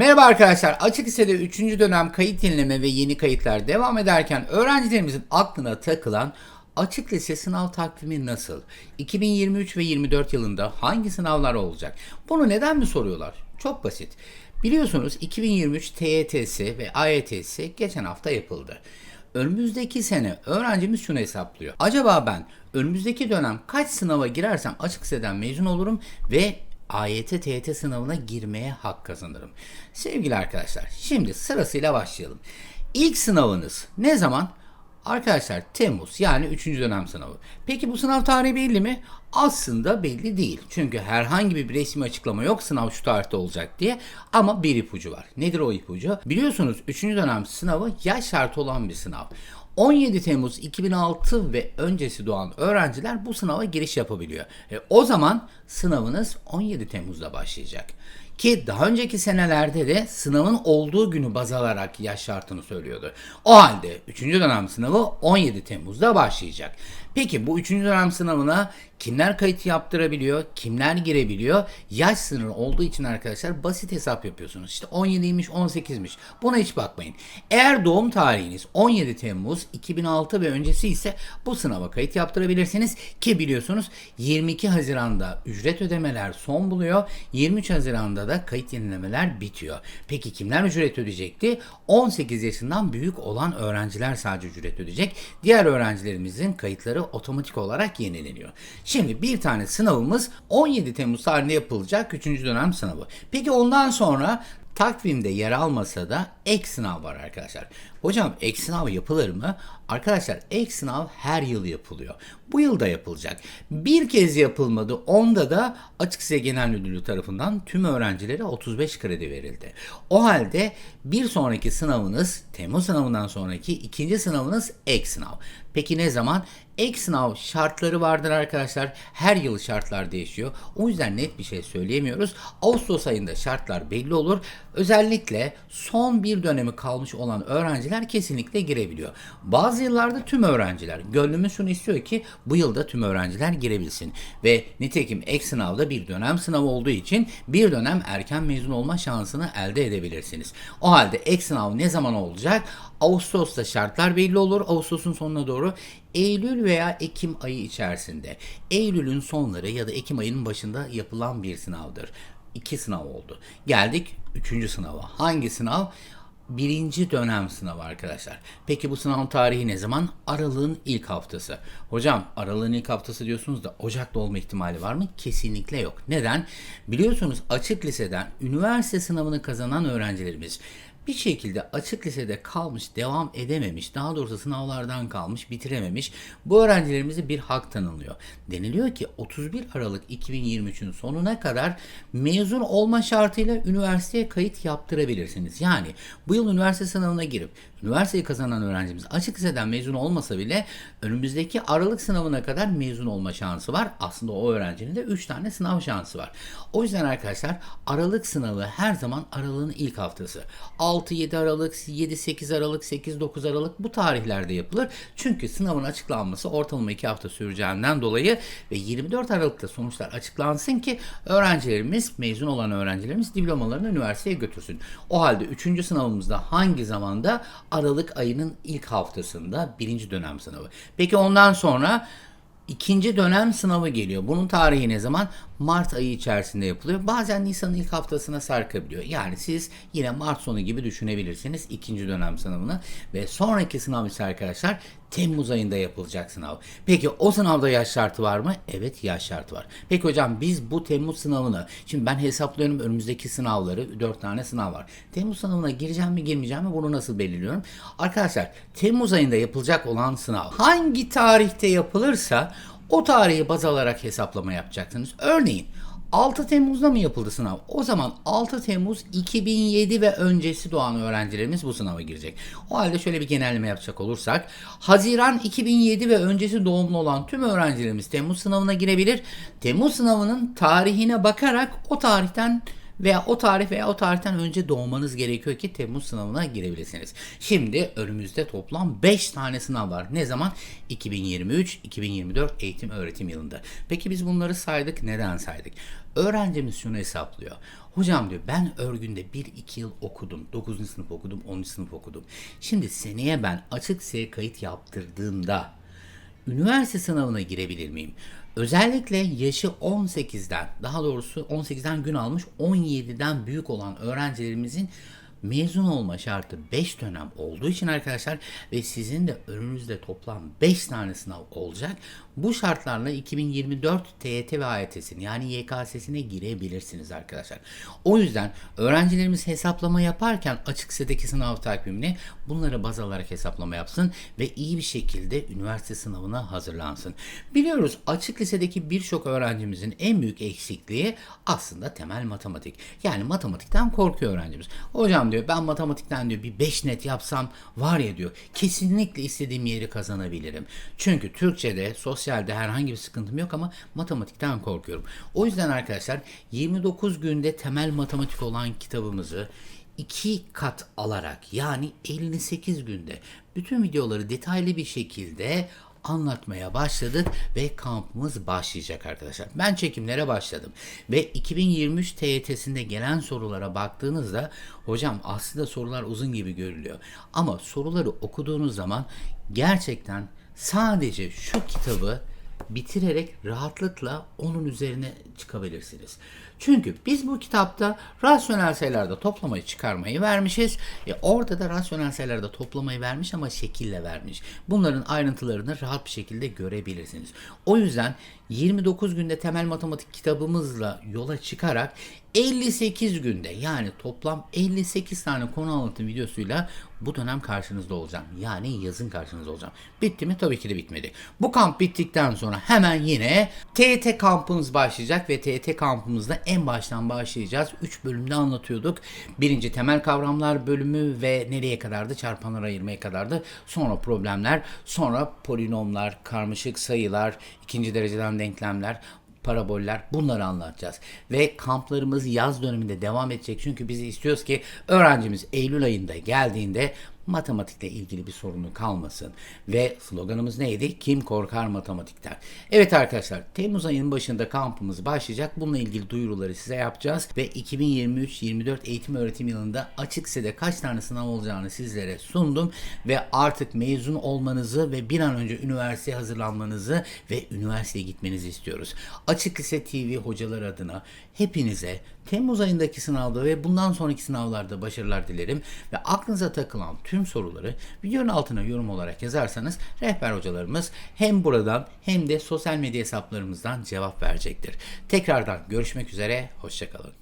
Merhaba arkadaşlar. Açık Lise'de 3. dönem kayıt yenileme ve yeni kayıtlar devam ederken öğrencilerimizin aklına takılan Açık Lise sınav takvimi nasıl? 2023 ve 24 yılında hangi sınavlar olacak? Bunu neden mi soruyorlar? Çok basit. Biliyorsunuz 2023 TYTS ve AYTS geçen hafta yapıldı. Önümüzdeki sene öğrencimiz şunu hesaplıyor. Acaba ben önümüzdeki dönem kaç sınava girersem açık liseden mezun olurum ve AYT TYT sınavına girmeye hak kazanırım. Sevgili arkadaşlar şimdi sırasıyla başlayalım. İlk sınavınız ne zaman? Arkadaşlar Temmuz yani 3. dönem sınavı. Peki bu sınav tarihi belli mi? Aslında belli değil. Çünkü herhangi bir resmi açıklama yok sınav şu tarihte olacak diye. Ama bir ipucu var. Nedir o ipucu? Biliyorsunuz 3. dönem sınavı yaş şartı olan bir sınav. 17 Temmuz 2006 ve öncesi doğan öğrenciler bu sınava giriş yapabiliyor. E, o zaman sınavınız 17 Temmuz'da başlayacak. Ki daha önceki senelerde de sınavın olduğu günü baz alarak yaş şartını söylüyordu. O halde 3. dönem sınavı 17 Temmuz'da başlayacak. Peki bu 3. dönem sınavına kimler kayıt yaptırabiliyor, kimler girebiliyor? Yaş sınırı olduğu için arkadaşlar basit hesap yapıyorsunuz. İşte 17'ymiş, 18'miş. Buna hiç bakmayın. Eğer doğum tarihiniz 17 Temmuz 2006 ve öncesi ise bu sınava kayıt yaptırabilirsiniz ki biliyorsunuz 22 Haziran'da ücret ödemeler son buluyor. 23 Haziran'da da kayıt yenilemeler bitiyor. Peki kimler ücret ödeyecekti? 18 yaşından büyük olan öğrenciler sadece ücret ödeyecek. Diğer öğrencilerimizin kayıtları otomatik olarak yenileniyor. Şimdi bir tane sınavımız 17 Temmuz tarihinde yapılacak 3. dönem sınavı. Peki ondan sonra takvimde yer almasa da ek sınav var arkadaşlar. Hocam ek sınav yapılır mı? Arkadaşlar ek sınav her yıl yapılıyor. Bu yıl da yapılacak. Bir kez yapılmadı. Onda da Açık Lise Genel Müdürlüğü tarafından tüm öğrencilere 35 kredi verildi. O halde bir sonraki sınavınız Temmuz sınavından sonraki ikinci sınavınız ek sınav. Peki ne zaman? Ek sınav şartları vardır arkadaşlar. Her yıl şartlar değişiyor. O yüzden net bir şey söyleyemiyoruz. Ağustos ayında şartlar belli olur. Özellikle son bir dönemi kalmış olan öğrenciler kesinlikle girebiliyor. Bazı yıllarda tüm öğrenciler. Gönlümüz şunu istiyor ki bu yılda tüm öğrenciler girebilsin. Ve nitekim ek sınavda bir dönem sınavı olduğu için bir dönem erken mezun olma şansını elde edebilirsiniz. O halde ek sınav ne zaman olacak? Ağustos'ta şartlar belli olur. Ağustos'un sonuna doğru Eylül veya Ekim ayı içerisinde. Eylül'ün sonları ya da Ekim ayının başında yapılan bir sınavdır. İki sınav oldu. Geldik üçüncü sınava. Hangi sınav? Birinci dönem sınavı arkadaşlar. Peki bu sınav tarihi ne zaman? Aralığın ilk haftası. Hocam aralığın ilk haftası diyorsunuz da Ocak'ta olma ihtimali var mı? Kesinlikle yok. Neden? Biliyorsunuz açık liseden üniversite sınavını kazanan öğrencilerimiz bir şekilde açık lisede kalmış, devam edememiş, daha doğrusu sınavlardan kalmış, bitirememiş bu öğrencilerimize bir hak tanınıyor. Deniliyor ki 31 Aralık 2023'ün sonuna kadar mezun olma şartıyla üniversiteye kayıt yaptırabilirsiniz. Yani bu yıl üniversite sınavına girip üniversiteyi kazanan öğrencimiz açık liseden mezun olmasa bile önümüzdeki Aralık sınavına kadar mezun olma şansı var. Aslında o öğrencinin de 3 tane sınav şansı var. O yüzden arkadaşlar Aralık sınavı her zaman Aralık'ın ilk haftası. 6-7 Aralık, 7-8 Aralık, 8-9 Aralık bu tarihlerde yapılır. Çünkü sınavın açıklanması ortalama 2 hafta süreceğinden dolayı ve 24 Aralık'ta sonuçlar açıklansın ki öğrencilerimiz, mezun olan öğrencilerimiz diplomalarını üniversiteye götürsün. O halde 3. sınavımızda hangi zamanda? Aralık ayının ilk haftasında birinci dönem sınavı. Peki ondan sonra ikinci dönem sınavı geliyor. Bunun tarihi ne zaman? Mart ayı içerisinde yapılıyor. Bazen Nisan'ın ilk haftasına sarkabiliyor. Yani siz yine Mart sonu gibi düşünebilirsiniz ikinci dönem sınavını. Ve sonraki sınav ise arkadaşlar Temmuz ayında yapılacak sınav. Peki o sınavda yaş şartı var mı? Evet yaş şartı var. Peki hocam biz bu Temmuz sınavını, şimdi ben hesaplıyorum önümüzdeki sınavları, 4 tane sınav var. Temmuz sınavına gireceğim mi girmeyeceğim mi bunu nasıl belirliyorum? Arkadaşlar Temmuz ayında yapılacak olan sınav hangi tarihte yapılırsa o tarihi baz alarak hesaplama yapacaksınız. Örneğin 6 Temmuz'da mı yapıldı sınav? O zaman 6 Temmuz 2007 ve öncesi doğan öğrencilerimiz bu sınava girecek. O halde şöyle bir genelleme yapacak olursak Haziran 2007 ve öncesi doğumlu olan tüm öğrencilerimiz Temmuz sınavına girebilir. Temmuz sınavının tarihine bakarak o tarihten veya o tarih veya o tarihten önce doğmanız gerekiyor ki Temmuz sınavına girebilirsiniz. Şimdi önümüzde toplam 5 tane sınav var. Ne zaman? 2023-2024 eğitim öğretim yılında. Peki biz bunları saydık. Neden saydık? Öğrencimiz şunu hesaplıyor. Hocam diyor ben örgünde 1-2 yıl okudum. 9. sınıf okudum, 10. sınıf okudum. Şimdi seneye ben açık liseye kayıt yaptırdığımda üniversite sınavına girebilir miyim? Özellikle yaşı 18'den daha doğrusu 18'den gün almış 17'den büyük olan öğrencilerimizin mezun olma şartı 5 dönem olduğu için arkadaşlar ve sizin de önünüzde toplam 5 tane sınav olacak. Bu şartlarla 2024 TYT ve AYT'sini yani YKS'sine girebilirsiniz arkadaşlar. O yüzden öğrencilerimiz hesaplama yaparken açık lisedeki sınav takvimini bunları baz alarak hesaplama yapsın ve iyi bir şekilde üniversite sınavına hazırlansın. Biliyoruz açık lisedeki birçok öğrencimizin en büyük eksikliği aslında temel matematik. Yani matematikten korkuyor öğrencimiz. Hocam diyor ben matematikten diyor bir 5 net yapsam var ya diyor kesinlikle istediğim yeri kazanabilirim. Çünkü Türkçe'de, sosyalde herhangi bir sıkıntım yok ama matematikten korkuyorum. O yüzden arkadaşlar 29 günde temel matematik olan kitabımızı iki kat alarak yani 58 günde bütün videoları detaylı bir şekilde anlatmaya başladık ve kampımız başlayacak arkadaşlar. Ben çekimlere başladım ve 2023 TYT'sinde gelen sorulara baktığınızda hocam aslında sorular uzun gibi görülüyor. Ama soruları okuduğunuz zaman gerçekten sadece şu kitabı bitirerek rahatlıkla onun üzerine çıkabilirsiniz. Çünkü biz bu kitapta rasyonel sayılarda toplamayı çıkarmayı vermişiz. E orada da rasyonel sayılarda toplamayı vermiş ama şekille vermiş. Bunların ayrıntılarını rahat bir şekilde görebilirsiniz. O yüzden 29 günde temel matematik kitabımızla yola çıkarak 58 günde yani toplam 58 tane konu anlatım videosuyla bu dönem karşınızda olacağım. Yani yazın karşınızda olacağım. Bitti mi? Tabii ki de bitmedi. Bu kamp bittikten sonra hemen yine TET kampımız başlayacak ve TET kampımızda en baştan başlayacağız. 3 bölümde anlatıyorduk. Birinci temel kavramlar bölümü ve nereye kadardı? Çarpanlar ayırmaya kadardı. Sonra problemler, sonra polinomlar, karmaşık sayılar, ikinci dereceden denklemler, paraboller bunları anlatacağız. Ve kamplarımız yaz döneminde devam edecek. Çünkü biz istiyoruz ki öğrencimiz Eylül ayında geldiğinde matematikle ilgili bir sorunu kalmasın. Ve sloganımız neydi? Kim korkar matematikten? Evet arkadaşlar Temmuz ayının başında kampımız başlayacak. Bununla ilgili duyuruları size yapacağız. Ve 2023-24 eğitim öğretim yılında açık lisede kaç tane sınav olacağını sizlere sundum. Ve artık mezun olmanızı ve bir an önce üniversiteye hazırlanmanızı ve üniversiteye gitmenizi istiyoruz. Açık Lise TV hocalar adına hepinize Temmuz ayındaki sınavda ve bundan sonraki sınavlarda başarılar dilerim ve aklınıza takılan tüm soruları videonun altına yorum olarak yazarsanız rehber hocalarımız hem buradan hem de sosyal medya hesaplarımızdan cevap verecektir. Tekrardan görüşmek üzere, hoşçakalın.